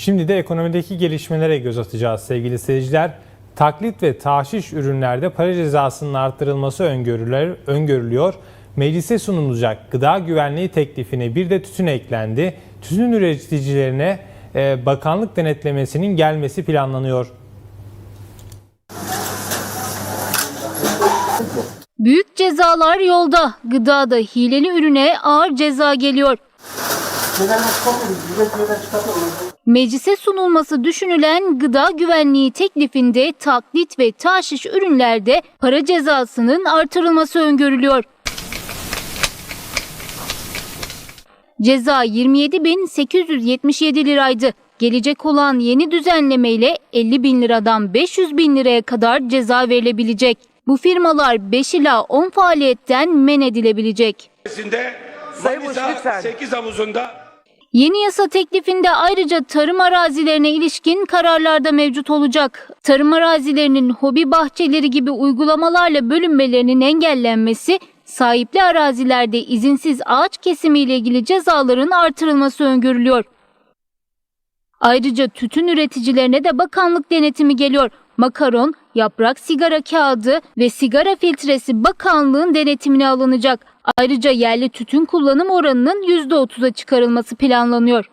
Şimdi de ekonomideki gelişmelere göz atacağız sevgili seyirciler. Taklit ve tahşiş ürünlerde para cezasının arttırılması öngörüler, öngörülüyor. Meclise sunulacak gıda güvenliği teklifine bir de tütün eklendi. Tütün üreticilerine e, bakanlık denetlemesinin gelmesi planlanıyor. Büyük cezalar yolda. Gıdada hileli ürüne ağır ceza geliyor. Meclise sunulması düşünülen gıda güvenliği teklifinde taklit ve taşiş ürünlerde para cezasının artırılması öngörülüyor. Ceza 27.877 liraydı. Gelecek olan yeni düzenlemeyle 50 bin liradan 500 bin liraya kadar ceza verilebilecek. Bu firmalar 5 ila 10 faaliyetten men edilebilecek. Sayın lütfen. 8 havuzunda Yeni yasa teklifinde ayrıca tarım arazilerine ilişkin kararlarda mevcut olacak. Tarım arazilerinin hobi bahçeleri gibi uygulamalarla bölünmelerinin engellenmesi, sahipli arazilerde izinsiz ağaç kesimi ile ilgili cezaların artırılması öngörülüyor. Ayrıca tütün üreticilerine de bakanlık denetimi geliyor. Makaron, yaprak sigara kağıdı ve sigara filtresi bakanlığın denetimine alınacak. Ayrıca yerli tütün kullanım oranının %30'a çıkarılması planlanıyor.